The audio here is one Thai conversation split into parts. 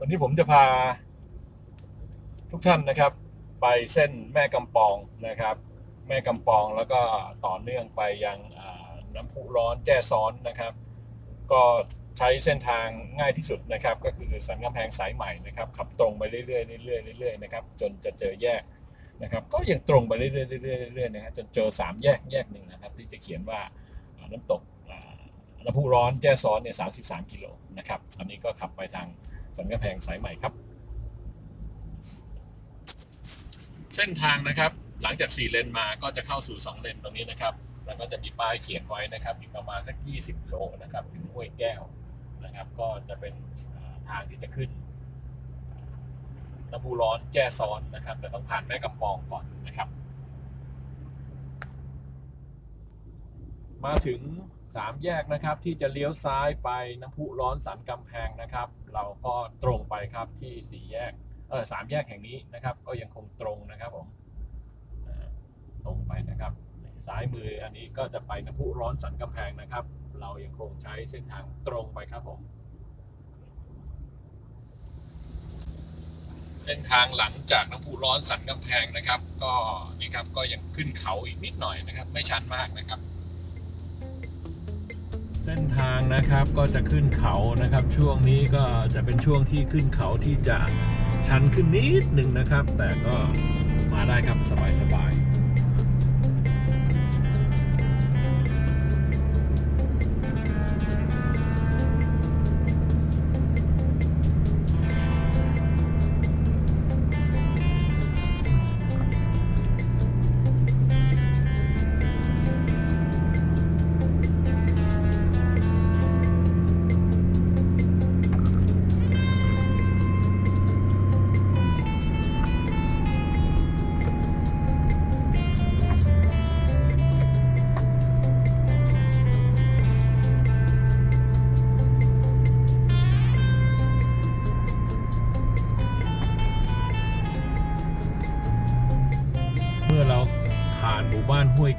วันนี้ผมจะพาทุกท่านนะครับ ไปเส้นแม่กำปองนะครับ แม่กำปองแล้วก็ต่อเนื่องไปยังน้ำพุร้อนแจ้ซ้อนนะครับ ก็ใช้เส้นทางง่ายที่สุดนะครับ ก็คือสันกำแพงสายใหม่นะครับขับตรงไปเรื่อยๆเรื่อยๆเรื่อยๆนะครับ จนจะเจอแยกนะครับ ก็ยังตรงไปเรื่อยๆเรื่อยๆเรื่อยๆนะครับจนเจอสามแยกแยกหนึ่งนะครับ ที่จะเขียนว่าน้ำตกน้ำพุร้อนแจ้ซ้อนเนี่ย33กิโลนะครับอันนี้ก็ขับไปทาง สันกำแพงสายใหม่ครับ เส้นทางนะครับ หลังจาก 4 เลนมาก็จะเข้าสู่ 2 เลนตรงนี้นะครับ แล้วก็จะมีป้ายเขียนไว้นะครับอีกประมาณสัก 20โลนะครับ ถึงห้วยแก้วนะครับ ก็จะเป็นทางที่จะขึ้นน้ำพุร้อนแจ้ซ้อนนะครับ แต่ต้องผ่านแม่กำปองก่อนนะครับ มาถึง 3แยกนะครับที่จะเลี้ยวซ้ายไปน้ำพุร้อนสันกำแพงนะครับ เราก็ตรงไปครับที่4แยกเออสามแยกแห่งนี้นะครับ ก็ยังคงตรงนะครับผมตรงไปนะครับซ้ายมืออันนี้ก็จะไปน้ำพุร้อนสันกำแพงนะครับ เรายังคงใช้เส้นทางตรงไปครับผมเส้นทางหลังจากน้ำพุร้อนสันกำแพงนะครับ ก็นี่ครับก็ยังขึ้นเขาอีกนิดหน่อยนะครับ ไม่ชันมากนะครับ เส้นทางนะครับก็จะขึ้นเขานะครับ ช่วงนี้ก็จะเป็นช่วงที่ขึ้นเขาที่จะชันขึ้นนิดหนึ่งนะครับ แต่ก็มาได้ครับสบายๆ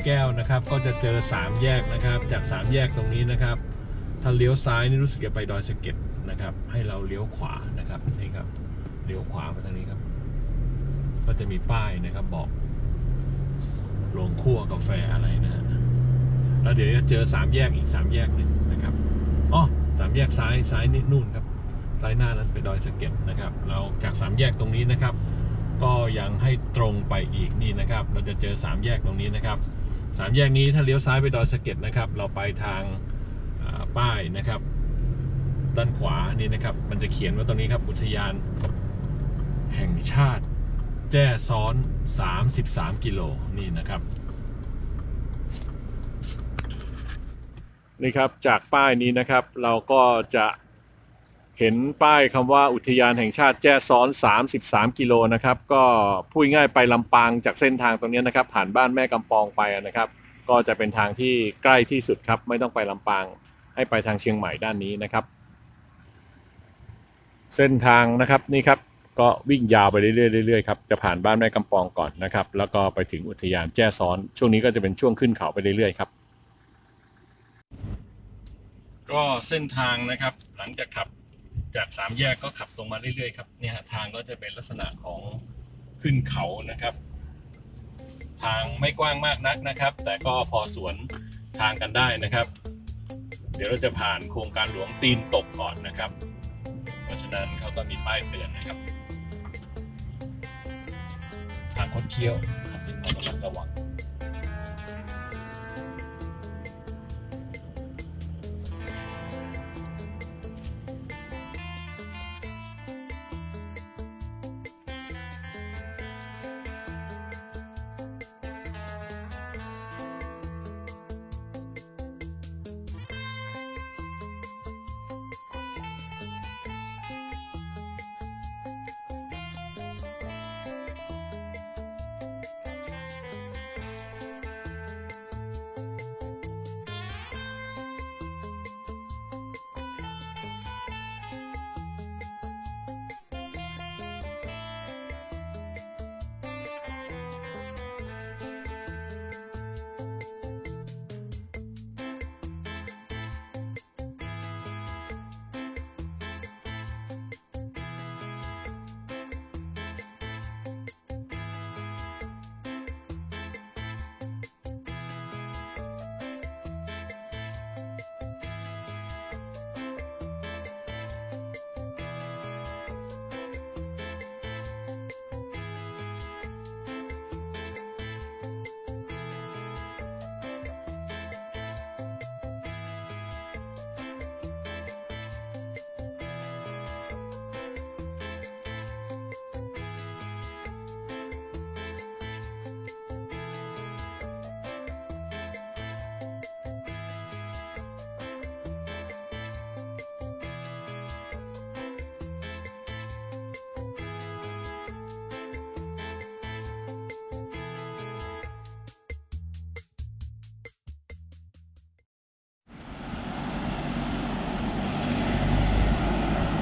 แก้วนะครับ ก็จะเจอสามแยกนะครับ จากสามแยกตรงนี้นะครับ ถ้าเลี้ยวซ้ายนี่รู้สึกจะไปดอยสะเก็ดนะครับ ให้เราเลี้ยวขวานะครับนี่ครับเลี้ยวขวามาทางนี้ครับ ก็จะมีป้ายนะครับบอกโรงคั่วกาแฟอะไรนะฮะแล้วเดี๋ยวจะเจอสามแยกอีกสามแยกหนึ่งนะครับอ๋อสามแยกซ้ายซ้ายนิดนู่นครับซ้ายหน้านั้นไปดอยสะเก็ดนะครับ เราจากสามแยกตรงนี้นะครับ ก็ยังให้ตรงไปอีกนี่นะครับ เราจะเจอสามแยกตรงนี้นะครับ สามแยกนี้ถ้าเลี้ยวซ้ายไปดอยสะเก็ดนะครับ เราไปทางป้ายนะครับ ด้านขวานี่นะครับ มันจะเขียนว่าตรงนี้ครับอุทยานแห่งชาติแจ้ซ้อน 33 กิโลนี่นะครับ นี่ครับจากป้ายนี้นะครับเราก็จะ เห็นป้ายคำว่าอุทยานแห่งชาติแจ้ซ้อน 33 กิโลนะครับ ก็พูดง่ายไปลำปางจากเส้นทางตรงนี้นะครับ ผ่านบ้านแม่กำปองไปนะครับ ก็จะเป็นทางที่ใกล้ที่สุดครับ ไม่ต้องไปลำปางให้ไปทางเชียงใหม่ด้านนี้นะครับ เส้นทางนะครับนี่ครับก็วิ่งยาวไปเรื่อยๆเรื่อยๆครับจะผ่านบ้านแม่กำปองก่อนนะครับ แล้วก็ไปถึงอุทยานแจ้ซ้อน ช่วงนี้ก็จะเป็นช่วงขึ้นเขาไปเรื่อยๆครับก็เส้นทางนะครับหลังจากขับ จากสามแยกก็ขับตรงมาเรื่อยๆครับเนี่ยทางก็จะเป็นลักษณะของขึ้นเขานะครับ ทางไม่กว้างมากนักนะครับ แต่ก็พอสวนทางกันได้นะครับ เดี๋ยวเราจะผ่านโครงการหลวงตีนตกก่อนนะครับ เพราะฉะนั้นเขาก็มีป้ายเตือนนะครับ ทางคดเคี้ยวครับต้องระมัดระวัง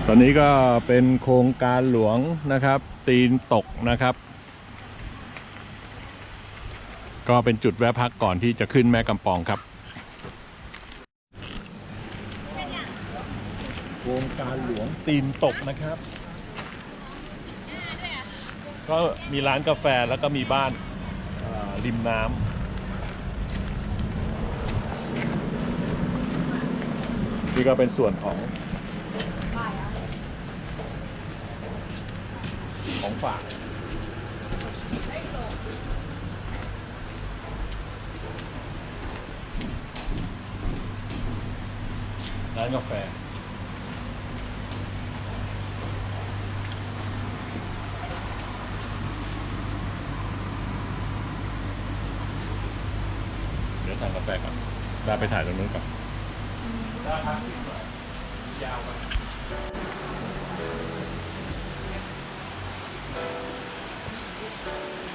ตอนนี้ก็เป็นโครงการหลวงนะครับ ตีนตกนะครับ ก็เป็นจุดแวะพักก่อนที่จะขึ้นแม่กำปองครับ โครงการหลวงตีนตกนะครับ ก็มีร้านกาแฟแล้วก็มีบ้านาริมน้ำนี่ก็เป็นส่วนของ ของฝากร้านกาแฟเดี๋ยวสั่งกาแฟก่อนได้ไปถ่ายตรงนู้นก่อนได้ครับยาวไป Thank you.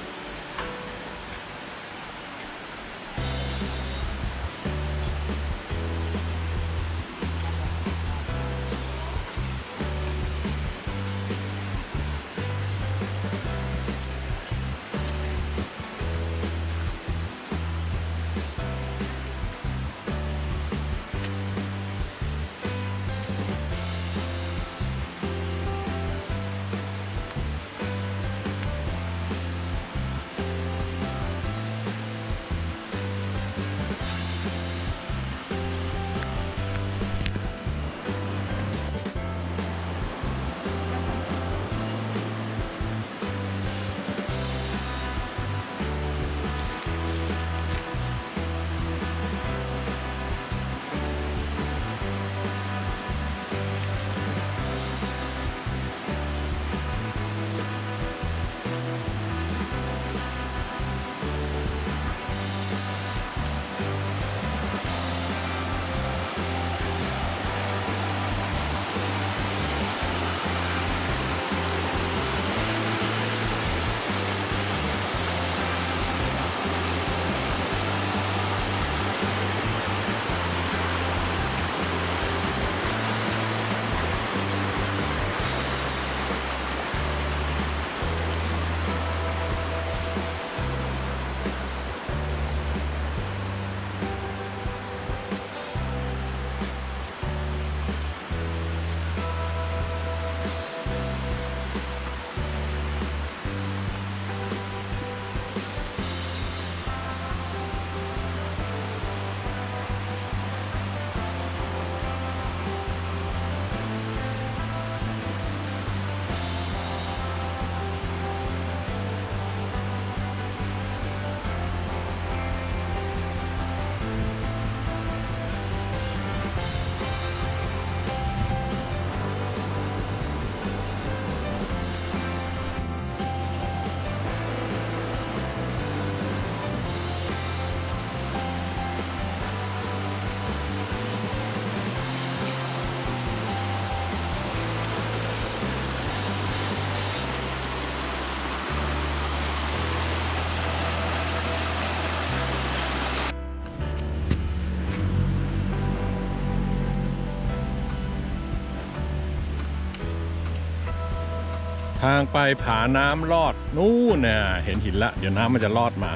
ทางไปผาน้ำลอดนู่นน่ะเห็นหินละ เดี๋ยวน้ำมันจะลอดมา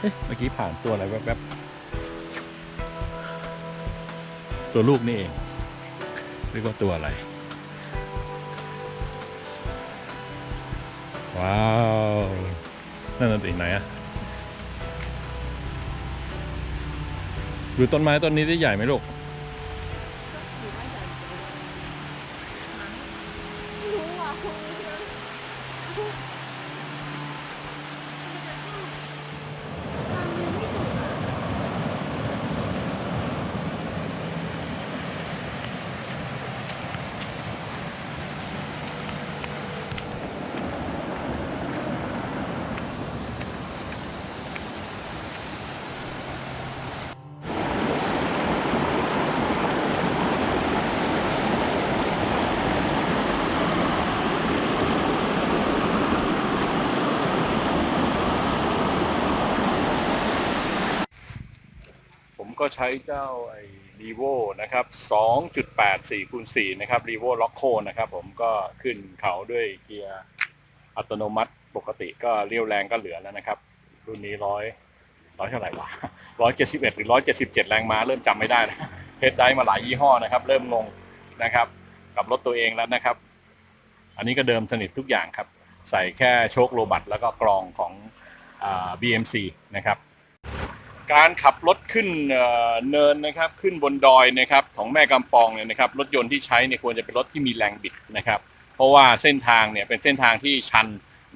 เอ๊ะเมื่อกี้ผ่านตัวอะไรแวบๆตัวลูกนี่เองเรียกว่าตัวอะไร ว้าว นั่นน่ะอีกไหนอะดูต้นไม้ต้นนี้ได้ใหญ่ไหมลูก ก็ใช้เจ้าไอ้รีโวนะครับ 2.84คูณ4นะครับรีโวล็อกโคนะครับผมก็ขึ้นเขาด้วยเกียร์อัตโนมัติปกติก็เรียวแรงก็เหลือแล้วนะครับ รุ่นนี้ร้อยร้อยเท่าไหร่วะร้อยเจ็ดสิบเอ็ดหรือร้อยเจ็ดสิบเจ็ดแรงม้าเริ่มจำไม่ได้นะเฮดได้มาหลายยี่ห้อนะครับ เริ่มงงนะครับ กับรถตัวเองแล้วนะครับ อันนี้ก็เดิมสนิททุกอย่างครับ ใส่แค่โชคโรบัตแล้วก็กรองของอ่า BMC นะครับ การขับรถขึ้นเนินนะครับ ขึ้นบนดอยนะครับของแม่กำปองเนี่ยนะครับรถยนต์ที่ใช้เนี่ยควรจะเป็นรถที่มีแรงบิดนะครับ เพราะว่าเส้นทางเนี่ยเป็นเส้นทางที่ชัน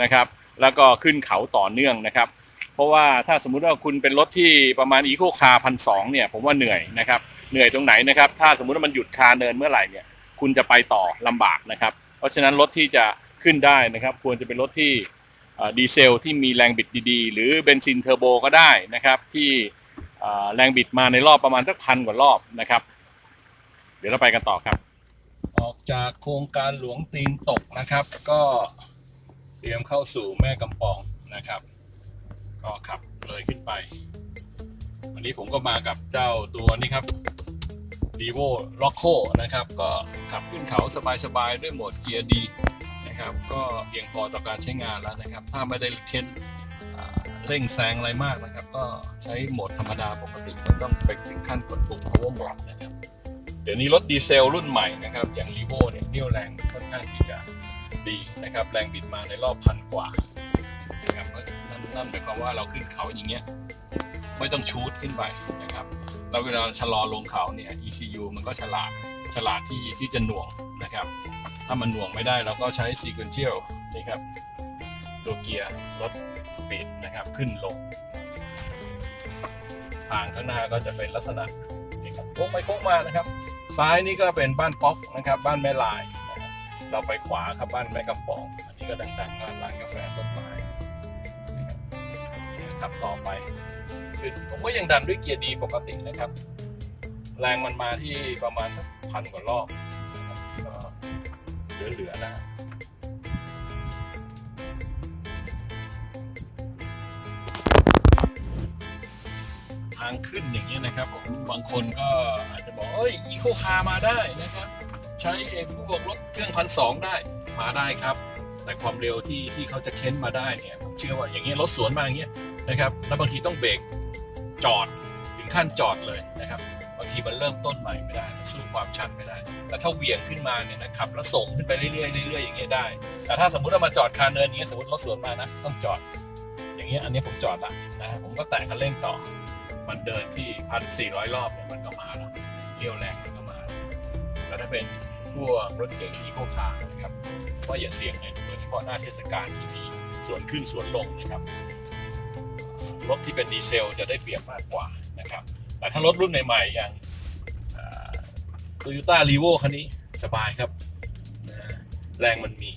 นะครับ แล้วก็ขึ้นเขาต่อเนื่องนะครับ เพราะว่าถ้าสมมุติว่าคุณเป็นรถที่ประมาณอีโคคาพันสองเนี่ยผมว่าเหนื่อยนะครับเหนื่อยตรงไหนนะครับ ถ้าสมมุติว่ามันหยุดคาเนินเมื่อไหร่เนี่ยคุณจะไปต่อลำบากนะครับ เพราะฉะนั้นรถที่จะขึ้นได้นะครับ ควรจะเป็นรถที่ ดีเซลที่มีแรงบิดดีๆ หรือเบนซินเทอร์โบก็ได้นะครับที่แรงบิดมาในรอบประมาณสักพันกว่ารอบนะครับ เดี๋ยวเราไปกันต่อครับ ออกจากโครงการหลวงตีนตกนะครับ ก็เตรียมเข้าสู่แม่กำปองนะครับ ก็ขับเลยขึ้นไป วันนี้ผมก็มากับเจ้าตัวนี้ครับ d e v o l o c o นะครับ ก็ขับขึ้นเขาสบายๆ ด้วยโหมดเกียร์ดี นะครับ ก็เพียงพอต่อการใช้งานแล้วนะครับ ถ้าไม่ได้เค้นเร่งแซงอะไรมากนะครับ ก็ใช้โหมดธรรมดาปกติไม่ต้องไปถึงขั้นกดปุ่ม power mode นะครับ เดี๋ยวนี้รถดีเซลรุ่นใหม่นะครับ อย่าง r ีโวเนี่ยเรี่ยวแรงค่อนข้างที่จะดีนะครับ แรงบิดมาในรอบพันกว่านะครับนั่นนั่นหมายความว่าเราขึ้นเขาอย่างเงี้ยไม่ต้องชูดขึ้นไปนะครับ แล้วเวลาชะลอลงเขาเนี่ย ECU มันก็ฉลาด ฉลาดที่ที่จะหน่วงนะครับ ถ้ามันหน่วงไม่ได้เราก็ใช้ sequential นี่ครับ ตัวเกียร์ลดสปีดนะครับขึ้นลง ทางข้างหน้าก็จะเป็นลักษณะนี่ครับโค้งไปโค้งมานะครับ ซ้ายนี่ก็เป็นบ้านป๊อกนะครับ บ้านแม่ลายนะครับเราไปขวาครับบ้านแม่กำปอง อันนี้ก็ดังๆร้านกาแฟต้นไม้นะครับขับต่อไป คือผมก็ยังดันด้วยเกียร์ดีปกตินะครับ แรงมันมาที่ประมาณสักพันกว่ารอบก็เหลือๆนะทางขึ้นอย่างนี้ยนะครับผมบางคนก็อาจจะบอกเอ้ยอีโคคามาได้นะครับ ใช้ไอ้พวกรถเครื่องพันสองได้มาได้ครับ แต่ความเร็วที่ที่เขาจะเค้นมาได้เนี่ยผมเชื่อว่าอย่างเงี้ยรถสวนมาอย่างเงี้ยนะครับ แล้วบางทีต้องเบรกจอดถึงขั้นจอดเลยนะครับ ทีมันเริ่มต้นใหม่ไม่ได้สู้ความชันไม่ได้ แต่ถ้าเวียงขึ้นมาเนี่ยนะครับแล้วส่งขึ้นไปเรื่อยๆเรื่อยๆอย่างเงี้ยได้ แต่ถ้าสมมติเรามาจอดคาเนินอย่างเงี้ยสมมติรถสวนมานะต้องจอด อย่างเงี้ยอันนี้ผมจอดละนะผมก็แตะคันเร่งต่อ มันเดินที่พันสี่ร้อยรอบเนี่ยมันก็มาแล้วเรี่ยวแรงมันก็มา แล้วถ้าเป็นพวกรถเก๋งอีโคคาร์นะครับว่าอย่าเสี่ยงเลยโดยเฉพาะหน้าเทศกาลที่มีสวนขึ้นสวนลงนะครับรถที่เป็นดีเซลจะได้เปรียบมากกว่านะครับแต่ถ้ารถรุ่นใหม่ๆอย่าง โตโยต้ารีโวคันนี้สบายครับนะแรงมันมี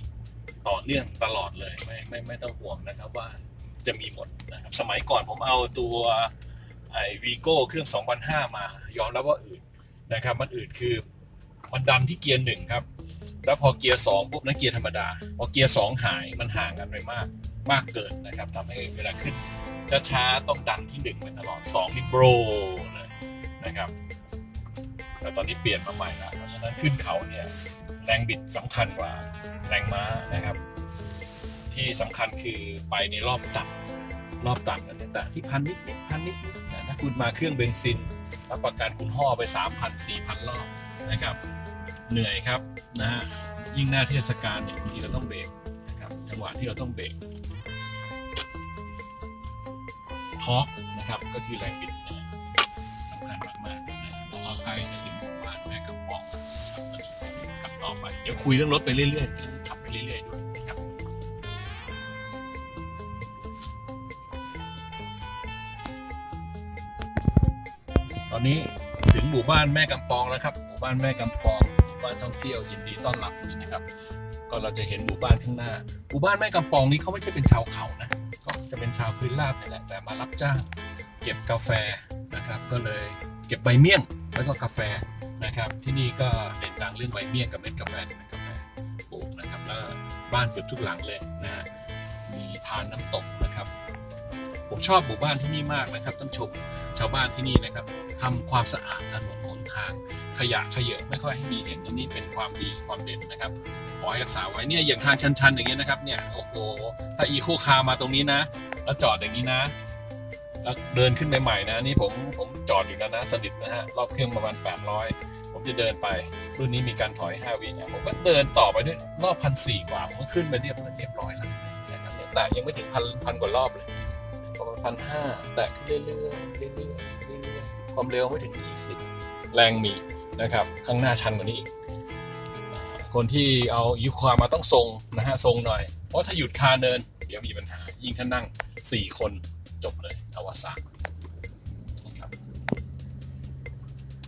ต่อเนื่องตลอดเลยไม่ไม่ไม่ต้องห่วงนะครับว่าจะมีหมดนะครับสมัยก่อนผมเอาตัวไอวีโก้เครื่อง 2005 มา ยอมรับว่าอืดนะครับ มันอืดคือมันดันที่เกียร์หนึ่งครับ แล้วพอเกียร์สองปุ๊บนั้นเกียร์ธรรมดา พอเกียร์สองหายมันห่างกันไปมากมากเกินนะครับทำให้เวลาขึ้นช้าๆต้องดันที่หนึ่งไปตลอดสองนี่โบรเลยนะครับ แต่ตอนนี้เปลี่ยนมาใหม่แล้วเพราะฉะนั้นขึ้นเขาเนี่ยแรงบิดสำคัญกว่าแรงม้านะครับ ที่สำคัญคือไปในรอบต่ำรอบต่ำกันแต่ที่พันนิดนิดพันนิดนิดนะถ้าคุณมาเครื่องเบนซินรับประกันคุณห่อไปสามพันสี่พันรอบนะครับ เหนื่อยครับนะฮะยิ่งหน้าเทศกาลเนี่ยบางทีเราต้องเบรกนะครับจังหวะที่เราต้องเบรกทอร์กนะครับก็คือแรงบิดนะ เดี๋ยวคุยเรื่องรถไปเรื่อยๆขับไปเรื่อยๆด้วยนะครับตอนนี้ถึงหมู่บ้านแม่กำปองแล้วครับ หมู่บ้านแม่กำปองหมู่บ้านท่องเที่ยวยินดีต้อนรับนะครับ ก็เราจะเห็นหมู่บ้านข้างหน้า หมู่บ้านแม่กำปองนี้เขาไม่ใช่เป็นชาวเขานะก็จะเป็นชาวพื้นราบนี่แหละแต่มารับจ้างเก็บกาแฟนะครับ ก็เลยเก็บใบเมี่ยงแล้วก็กาแฟนะครับ ที่นี่ก็เด่นดังเรื่องใบเมี่ยงกับ กาแฟเม็ดกาแฟปลูกนะครับแล้วบ้านเกือบทุกหลังเลยนะฮะมีทานน้ำตกนะครับ ผมชอบหมู่บ้านที่นี่มากนะครับต้องชมชาวบ้านที่นี่นะครับทำความสะอาดถนนหนห่าง ขยะขยะไม่ค่อยให้มีเห็นนนี้เป็นความดีความเด่นนะครับขอให้รักษาไว้เนี่ยอย่างทางชันๆอย่างเงี้ยนะครับเนี่ยโอ้โหถ้าอีโคคาร์มาตรงนี้นะ แล้วจอดอย่างนี้นะแล้วเดินขึ้นใหม่ๆนะนี่ผมผมจอดอยู่แล้วนะสนิทนะฮะรอบเครื่องประมาณ800 ผมจะเดินไป รุ่นนี้มีการถอย5วิเนี่ยผมก็เดินต่อไปด้วยรอบพันสี่กว่าผมก็ขึ้นไปเรียบเรียบร้อยแล้วนะครับแต่ยังไม่ถึงพันพันกว่ารอบเลยประมาณพันห้าแต่ขึ้นเรื่อยๆเรื่อยๆเรื่อยๆความเร็วไม่ถึง 20 แรงมีนะครับ ข้างหน้าชันกว่านี้อีกคนที่เอาอีความมาต้องทรงนะฮะทรงหน่อย เพราะถ้าหยุดคาเนิน เดี๋ยวมีปัญหา ยิ่งถ้านั่งสี่คนจบเลยอวสานนะครับ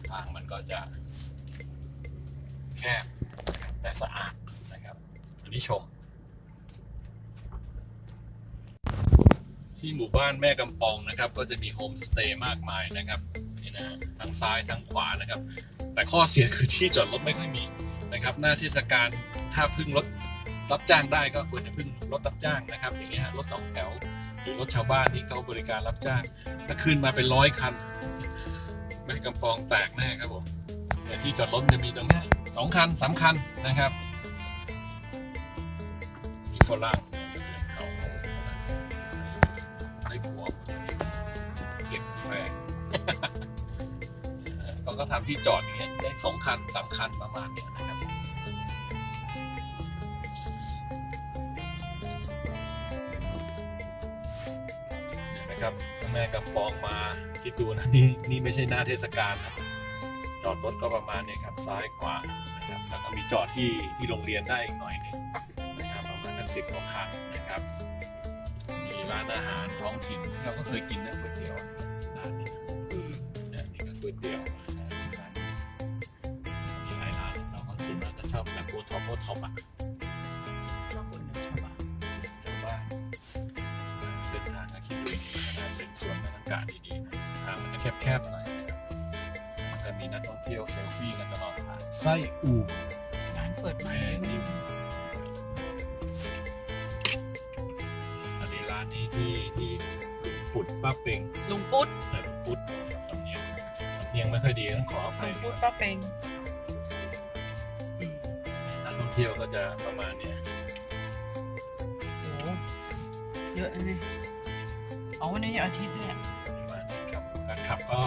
ทางมันก็จะ แคบแต่สะอาดนะครับ อันนี้ชม ที่หมู่บ้านแม่กำปองนะครับ ก็จะมีโฮมสเตย์มากมายนะครับนี่นะฮะทั้งซ้ายทั้งขวานะครับ แต่ข้อเสียคือที่จอดรถไม่ค่อยมีนะครับ หน้าเทศกาลถ้าพึ่งรถรับจ้างได้ก็ควรจะพึ่งรถรับจ้างนะครับ อย่างเงี้ยฮะรถสองแถวหรือรถชาวบ้านที่เขาบริการรับจ้างถ้าขึ้นมาเป็นร้อยคันแม่กำปองแตกแน่ครับผมแต่ที่จอดรถจะมีตรงนี้ สองคันสามคันนะครับมีฝรั่งเขาได้ผัวเก็บแฟงเขาก็ทำที่จอดอย่างเงี้ยได้สองคันสามคันประมาณเนี้ยนะครับนไหมครับแม่กำปองมาคิดดูนะนี่นี่ไม่ใช่หน้าเทศกาลนะจอดรถก็ประมาณนี้ครับซ้ายขวา มีจอดที่ที่โรงเรียนได้อีกหน่อยหนึงนะครับประมาณสักสิบกว่าคันนะครับ มีร้านอาหารท้องถิ่นที่เราก็เคยกินนะก๋วยเตี๋ยวร้านนี้เนี่ยนี่ก็ก๋วยเตี๋ยวนะครับมีหลายร้านเราก็ส่วนมากก็ชอบแบบโอท็อปโอท็อปอะชอบคนหนึ่งชอบอะชาวบ้านเส้นทางก็คิดดูนะเป็นส่วนอากาศดีๆนะทางมันจะแคบๆหน่อยนะครับมันจะมีนักท่องเที่ยวเซลฟี่กันตลอดทางไส้อู่ เป่งลุงปุ๊ดแต่ลุงปุดสำเนียงสำเนียงไม่ค่อยดีต้องขออภัลุยงปุ๊ดป้าเป็งอืมนักท่องเที่ยวก็จะประมาณเนี้ยโหเยอะนะเนี่ยเอาวันนี้อาทิตย์ด้วย ประมาณนี้ครับการขับก็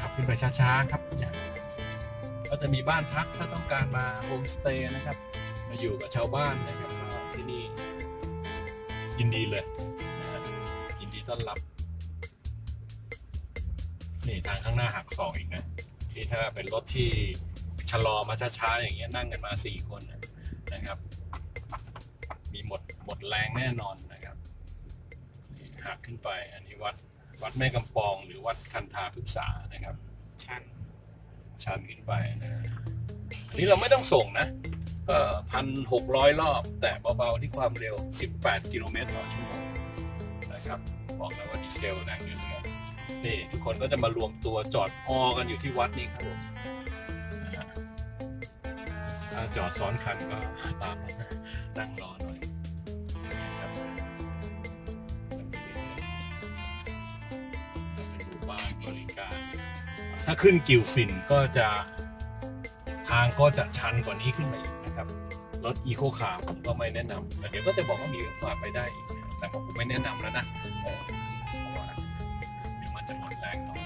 ขับขึ้นไปช้าๆครับเนี่ยก็จะมีบ้านพักถ้าต้องการมาโฮมสเตย์นะครับ มาอยู่กับชาวบ้านนะครับก็ที่นี่ยินดีเลยนะฮะยินดี ต้อนรับ นี่ทางข้างหน้าหักสองอีกนะที่ถ้าเป็นรถที่ชะลอมาช้าๆอย่างเงี้ยนั่งกันมาสี่คนนะนะครับ มีหมดหมดแรงแน่นอนนะครับนี่หักขึ้นไป อันนี้วัดวัดแม่กำปองหรือวัดคันธาพฤกษานะครับ ชันชันขึ้นไปนะอันนี้เราไม่ต้องส่งนะก็พันหกร้อยรอบ แต่เบาๆที่ความเร็ว 18 กิโลเมตรต่อชั่วโมงนะครับ บอกแล้วว่าดีเซลแรงอยู่เหลือนี่ทุกคนก็จะมารวมตัวจอดออกันอยู่ที่วัดนี้ครับผมนะฮะถ้าจอดซ้อนคันก็ตามนั้นนั่งรอหน่อยนะครับเป็นหมู่บ้านบริการ ถ้าขึ้นกิวฟินก็จะทางก็จะชันกว่านี้ขึ้นมาอีกนะครับ รถอีโคคาร์ผมก็ไม่แนะนำแต่เดี๋ยวก็จะบอกว่ามีโอกาสไปได้อีก นะครับแต่ผมไม่แนะนำแล้วนะเพราะว่าเดี๋ยวมันจะหมดแรงเนาะ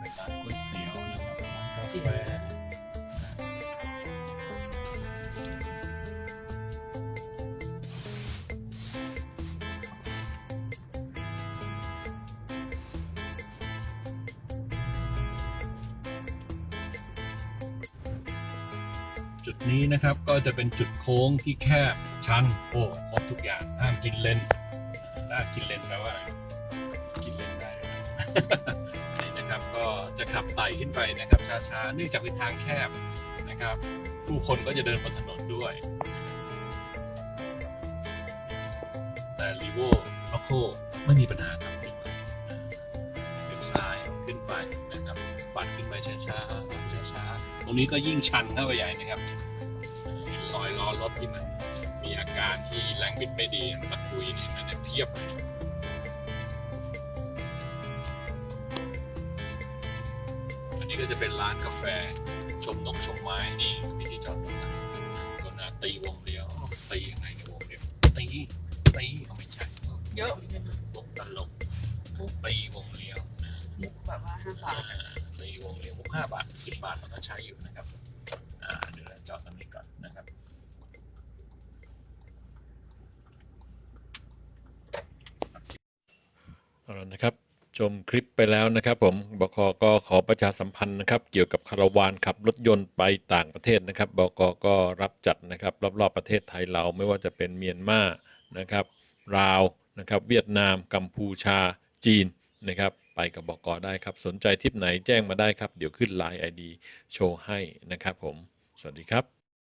เป็นร้านก๋วยเตี๋ยวนะครับร้านกาแฟ จุดนี้นะครับ ก็จะเป็นจุดโค้งที่แคบชันโอ้ครบทุกอย่างห้ามกินเลนถ้ากินเลนแปลว่าอะไรกินเลนได้นี่นะครับก็จะขับไต่ขึ้นไปนะครับช้าๆเนื่องจากเป็นทางแคบนะครับ ผู้คนก็จะเดินบนถนนด้วย แต่รีโวล็อโคไม่มีปัญหาครับเลี้ยวซ้ายขึ้นไปนะครับปัดขึ้นไปช้าๆช้าๆ ตรงนี้ก็ยิ่งชันเข้าไปใหญ่นะครับเห็นรอยล้อรถที่มันมีอาการที่แรงบิดไม่ดีมันตะกุยนี่นั่นเนี่ยเพียบเลยอันนี้ก็จะเป็นร้านกาแฟชมนกชมไม้นี่มีที่จอดรถนะก็นะตีวงเลี้ยวตียังไงในยวงเลี้ยวตีตีเอาไม่ใช่เยอะมุกตลกตีวงเลี้ยวมุกแบบว่าห้าบาท อ่าตีวงเลี้ยวมุกห้าบาทสิบบาทมันก็ใช้อยู่นะครับเดี๋ยวเราจอดตรงนี้ก่อนนะครับเอาละนะครับชมคลิปไปแล้วนะครับผมบกก็ขอประชาสัมพันธ์นะครับ เกี่ยวกับคาราวานขับรถยนต์ไปต่างประเทศนะครับบกก็รับจัดนะครับรอบๆประเทศไทยเราไม่ว่าจะเป็นเมียนมานะครับลาวนะครับ เวียดนาม กัมพูชา จีนนะครับ ไปกับบกกได้ครับ สนใจทิปไหนแจ้งมาได้ครับ เดี๋ยวขึ้นไลน์ไอ.ดีโชว์ให้นะครับผม สวัสดีครับ